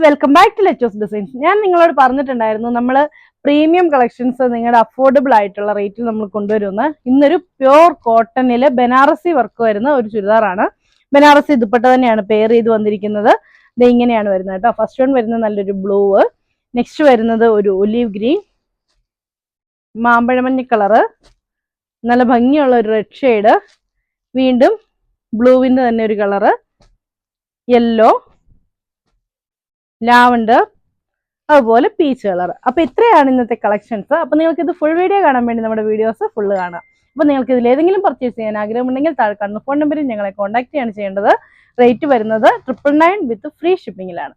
Welcome back to Lettos designs ഞാൻ നിങ്ങളോട് പറഞ്ഞിട്ടുണ്ടായിരുന്നു നമ്മൾ പ്രീമിയം കളക്ഷൻസ് നിങ്ങളുടെ അഫോർഡബിൾ ആയിട്ടുള്ള റേറ്റിൽ നമ്മൾ കൊണ്ടുവരുന്ന ഇന്നൊരു പ്യോർ കോട്ടണിൽ ബനാറസി വർക്ക് വരുന്ന ഒരു ചുരിദാറാണ്. ബനാറസി ദുപ്പട്ട തന്നെയാണ് പെയർ ചെയ്ത് വന്നിരിക്കുന്നത്. ഇത് ഇങ്ങനെയാണ് വരുന്നത് കേട്ടോ. ഫസ്റ്റ് വൺ വരുന്നത് നല്ലൊരു ബ്ലൂ നെക്സ്റ്റ് വരുന്നത് ഒരു ഒലീവ് ഗ്രീൻ മാമ്പഴമഞ്ഞ കളറ് നല്ല ഭംഗിയുള്ള ഒരു റെഡ് ഷെയ്ഡ് വീണ്ടും ബ്ലൂവിന്റെ തന്നെ ഒരു കളറ് യെല്ലോ ലാവണ്ടർ അതുപോലെ പീച്ച് കളർ. അപ്പൊ ഇത്രയാണ് ഇന്നത്തെ കളക്ഷൻസ്. അപ്പൊ നിങ്ങൾക്ക് ഇത് ഫുൾ വീഡിയോ കാണാൻ വേണ്ടി നമ്മുടെ വീഡിയോസ് ഫുള്ള് കാണാം. അപ്പൊ നിങ്ങൾക്ക് ഇതിൽ ഏതെങ്കിലും പർച്ചേസ് ചെയ്യാൻ ആഗ്രഹമുണ്ടെങ്കിൽ താഴെ കാണുന്ന ഫോൺ നമ്പറിൽ ഞങ്ങളെ കോൺടാക്ട് ചെയ്യാണ് ചെയ്യേണ്ടത്. റേറ്റ് വരുന്നത് ട്രിപ്പിൾ നയൻ വിത്ത് ഫ്രീ ഷിപ്പിംഗിലാണ്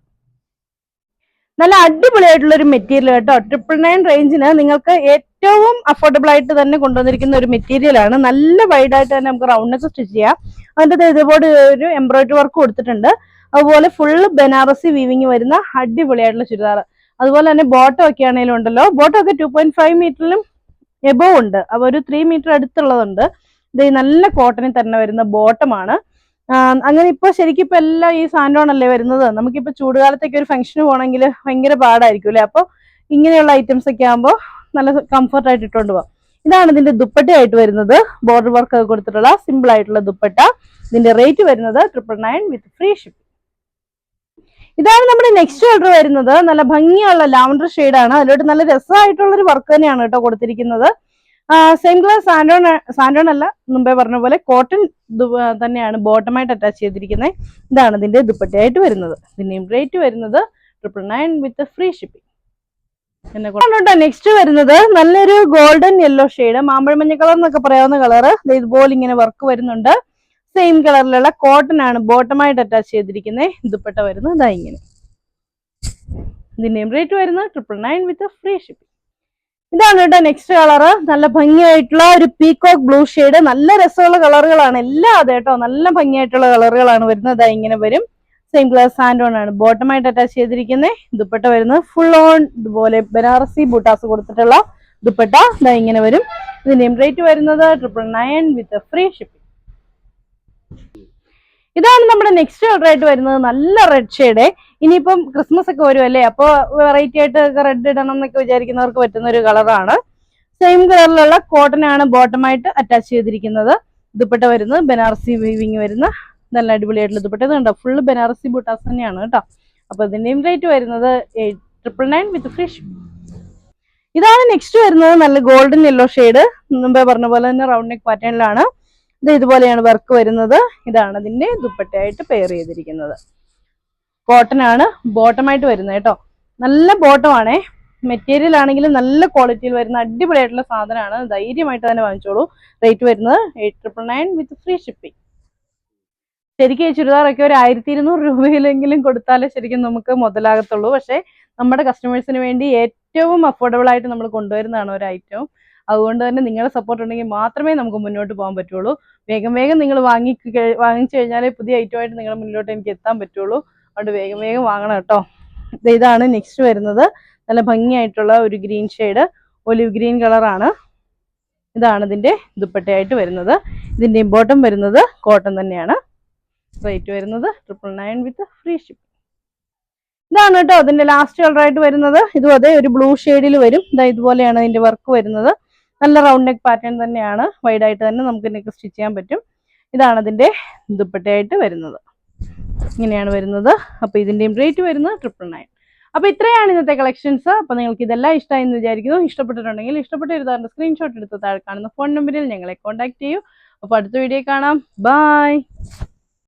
നല്ല അടിപൊളിയായിട്ടുള്ള ഒരു മെറ്റീരിയൽ കേട്ടോ ട്രിപ്പിൾ നയൻ റേഞ്ചിന് നിങ്ങൾക്ക് ഏറ്റവും അഫോർഡബിൾ ആയിട്ട് തന്നെ കൊണ്ടുവന്നിരിക്കുന്ന ഒരു മെറ്റീരിയൽ ആണ്. നല്ല വൈഡ് ആയിട്ട് തന്നെ നമുക്ക് റൗണ്ട് നെക്ക് സ്റ്റിച്ച് ചെയ്യാം. അതിന്റെ ഇതുപോലെ ഒരു എംബ്രോയിഡറി വർക്ക് കൊടുത്തിട്ടുണ്ട്. അതുപോലെ ഫുള്ള് ബനാറസി വീവിങ് വരുന്ന അടിപൊളിയായിട്ടുള്ള ചുരിദാർ. അതുപോലെ തന്നെ ബോട്ടോ ഒക്കെ ആണെങ്കിലും ഉണ്ടല്ലോ. ബോട്ടോ ഒക്കെ ടു പോയിന്റ് ഫൈവ് മീറ്ററിലും എബോ ഉണ്ട്. അപ്പോൾ ഒരു ത്രീ മീറ്റർ അടുത്തുള്ളതുണ്ട്. ഇത് നല്ല കോട്ടണിൽ തന്നെ വരുന്ന ബോട്ടമാണ് അങ്ങനെ ഇപ്പൊ ശരിക്കും ഇപ്പൊ എല്ലാം ഈ സാൻഡോൺ അല്ലേ വരുന്നത്? നമുക്കിപ്പോ ചൂടുകാലത്തേക്ക് ഒരു ഫംഗ്ഷന് പോകണമെങ്കിൽ ഭയങ്കര പാടായിരിക്കും അല്ലെ? അപ്പൊ ഇങ്ങനെയുള്ള ഐറ്റംസ് ഒക്കെ ആകുമ്പോൾ നല്ല കംഫർട്ട് ആയിട്ട് ഇട്ടുകൊണ്ട് പോകാം ഇതാണ് ഇതിന്റെ ദുപ്പട്ടയായിട്ട് വരുന്നത്. ബോർഡർ വർക്ക് ഒക്കെ കൊടുത്തിട്ടുള്ള സിമ്പിൾ ആയിട്ടുള്ള ദുപ്പട്ട. ഇതിന്റെ റേറ്റ് വരുന്നത് triple nine with free ship ഇതാണ് നമ്മുടെ നെക്സ്റ്റ് ഓർഡർ വരുന്നത്. നല്ല ഭംഗിയുള്ള ലാവണ്ടർ ആണ്. അതിലോട്ട് നല്ല രസമായിട്ടുള്ള ഒരു വർക്ക് തന്നെയാണ് കേട്ടോ കൊടുത്തിരിക്കുന്നത്. സെയിം കളർ സാൻഡോൺ സാൻഡോൺ അല്ല മുമ്പേ പറഞ്ഞ പോലെ കോട്ടൺ തന്നെയാണ് ബോട്ടമായിട്ട് അറ്റാച്ച് ചെയ്തിരിക്കുന്നത് ഇതാണ് ഇതിന്റെ ദുപ്പട്ടയായിട്ട് വരുന്നത്. ഇതിന്റെയും റേറ്റ് വരുന്നത് triple nine with free shipping പിന്നെ നെക്സ്റ്റ് വരുന്നത് നല്ലൊരു ഗോൾഡൻ യെല്ലോ ഷെയ്ഡ് മാമ്പഴമഞ്ഞ കളർ എന്നൊക്കെ പറയാവുന്ന കളർ ഇതുപോലെ ഇങ്ങനെ വർക്ക് വരുന്നുണ്ട്. സെയിം കളറിലുള്ള കോട്ടൺ ആണ് ബോട്ടമായിട്ട് അറ്റാച്ച് ചെയ്തിരിക്കുന്നത് ദുപ്പട്ട വരുന്നത് ഇതാ ഇങ്ങനെ. ഇതിന്റെയും റേറ്റ് വരുന്നത് triple nine with free shipping ഇതാണ് കേട്ടോ നെക്സ്റ്റ് കളറ് നല്ല ഭംഗിയായിട്ടുള്ള ഒരു പീകോക്ക് ബ്ലൂ ഷെയ്ഡ് നല്ല രസമുള്ള കളറുകളാണ് എല്ലാം അതെ കേട്ടോ. നല്ല ഭംഗിയായിട്ടുള്ള കളറുകളാണ് വരുന്നത്. ഇങ്ങനെ വരും. സെയിം ഗ്ലാസ് സാൻഡോൺ ആണ്. ബോട്ടമായിട്ട് അറ്റാച്ച് ചെയ്തിരിക്കുന്നത് ദുപ്പട്ട വരുന്നത് ഫുൾ ഓൺ ഇതുപോലെ ബനാറസി ബൂട്ടാസ് കൊടുത്തിട്ടുള്ള ദുപ്പട്ട. ഇതാ ഇങ്ങനെ വരും. ഇതിന്റെയും റേറ്റ് വരുന്നത് triple nine with free shipping ഇതാണ് നമ്മുടെ നെക്സ്റ്റ് കളർ ആയിട്ട് വരുന്നത്. നല്ല റെഡ് ഷെയ്ഡ് ഇനിയിപ്പം ക്രിസ്മസ് ഒക്കെ അല്ലേ? അപ്പോൾ വെറൈറ്റി ആയിട്ട് റെഡ് ഇടണം എന്നൊക്കെ വിചാരിക്കുന്നവർക്ക് പറ്റുന്ന ഒരു കളറാണ് സെയിം കളറിലുള്ള കോട്ടൺ ആണ് ബോട്ടമായിട്ട് അറ്റാച്ച് ചെയ്തിരിക്കുന്നത്. ദുപ്പട്ട വരുന്നത് ബനാറസി വീവിങ് വരുന്ന നല്ല അടിപൊളിയായിട്ടുള്ള ദുപ്പട്ട ഇത് കണ്ടോ? ഫുള്ള് ബനാറസി ബുട്ടാസ് തന്നെയാണ് കേട്ടോ. അപ്പൊ ഇതിന്റെയും റേറ്റ് വരുന്നത് ട്രിപ്പിൾ നയൻ വിത്ത് ഫ്രീ ഇതാണ് നെക്സ്റ്റ് വരുന്നത് നല്ല ഗോൾഡൻ യെല്ലോ ഷെയ്ഡ് മുമ്പേ പറഞ്ഞ പോലെ തന്നെ റൗണ്ട് നെക്ക് പാറ്റേണിലാണ് ഇത് ഇതുപോലെയാണ് വർക്ക് വരുന്നത്. ഇതാണ് അതിന്റെ ദുപ്പട്ടയായിട്ട് പെയർ ചെയ്തിരിക്കുന്നത്. കോട്ടൺ ആണ് ബോട്ടമായിട്ട് വരുന്നത് കേട്ടോ. നല്ല ബോട്ടമാണേ മെറ്റീരിയൽ ആണെങ്കിലും നല്ല ക്വാളിറ്റിയിൽ വരുന്ന അടിപൊളിയായിട്ടുള്ള സാധനമാണ്. ധൈര്യമായിട്ട് തന്നെ വാങ്ങിച്ചോളൂ. റേറ്റ് വരുന്നത് eight triple nine with free shipping ശരിക്കും ഈ ചുരിദാറൊക്കെ ഒരു ആയിരത്തി ഇരുന്നൂറ് രൂപയിലെങ്കിലും കൊടുത്താലേ ശരിക്കും നമുക്ക് മുതലാകത്തുള്ളൂ. പക്ഷേ നമ്മുടെ കസ്റ്റമേഴ്സിന് വേണ്ടി ഏറ്റവും അഫോർഡബിൾ ആയിട്ട് നമ്മൾ കൊണ്ടുവരുന്നതാണ് ഒരു ഐറ്റം അതുകൊണ്ട് തന്നെ നിങ്ങളുടെ സപ്പോർട്ട് ഉണ്ടെങ്കിൽ മാത്രമേ നമുക്ക് മുന്നോട്ട് പോകാൻ പറ്റുള്ളൂ. വേഗം വേഗം നിങ്ങൾ വാങ്ങി വാങ്ങിച്ചു കഴിഞ്ഞാലേ പുതിയ ഐറ്റമായിട്ട് നിങ്ങളുടെ മുന്നിലോട്ട് എനിക്ക് എത്താൻ പറ്റുള്ളൂ. അതുകൊണ്ട് വേഗം വേഗം വാങ്ങണം കേട്ടോ. ഇതാണ് നെക്സ്റ്റ് വരുന്നത്. നല്ല ഭംഗിയായിട്ടുള്ള ഒരു ഗ്രീൻ ഷെയ്ഡ് ഒലിവ് ഗ്രീൻ കളറാണ് ഇതാണ് ഇതിന്റെ ദുപ്പട്ടയായിട്ട് വരുന്നത്. ഇതിന്റെ ഇമ്പോർട്ടം വരുന്നത് കോട്ടൺ തന്നെയാണ്. റേറ്റ് വരുന്നത് triple nine with free ship ഇതാണ് കേട്ടോ അതിന്റെ ലാസ്റ്റ് കളറായിട്ട് വരുന്നത്. ഇതും അതേ ഒരു ബ്ലൂ ഷെയ്ഡിൽ വരും. ഇതാ ഇതുപോലെയാണ് ഇതിന്റെ വർക്ക് വരുന്നത്. നല്ല റൗണ്ട് നെക്ക് പാറ്റേൺ തന്നെയാണ്. വൈഡായിട്ട് തന്നെ നമുക്ക് നെക്ക് സ്റ്റിച്ച് ചെയ്യാൻ പറ്റും. ഇതാണ് അതിന്റെ ദുപ്പട്ടയായിട്ട് വരുന്നത്. ഇങ്ങനെയാണ് വരുന്നത്. അപ്പോൾ ഇതിന്റെയും റേറ്റ് വരുന്നത് ട്രിപ്പിൾ നയൻ അപ്പോൾ ഇത്രയാണ് ഇന്നത്തെ കളക്ഷൻസ് അപ്പോൾ നിങ്ങൾക്ക് ഇതെല്ലാം ഇഷ്ടമായി എന്ന് വിചാരിക്കുന്നു. ഇഷ്ടപ്പെട്ടിട്ടുണ്ടെങ്കിൽ ഇഷ്ടപ്പെട്ട ഒരു സ്ക്രീൻഷോട്ട് എടുത്ത് താഴെ കാണുന്ന ഫോൺ നമ്പറിൽ ഞങ്ങളെ കോൺടാക്ട് ചെയ്യൂ. അപ്പോൾ അടുത്ത വീഡിയോ കാണാം. ബൈ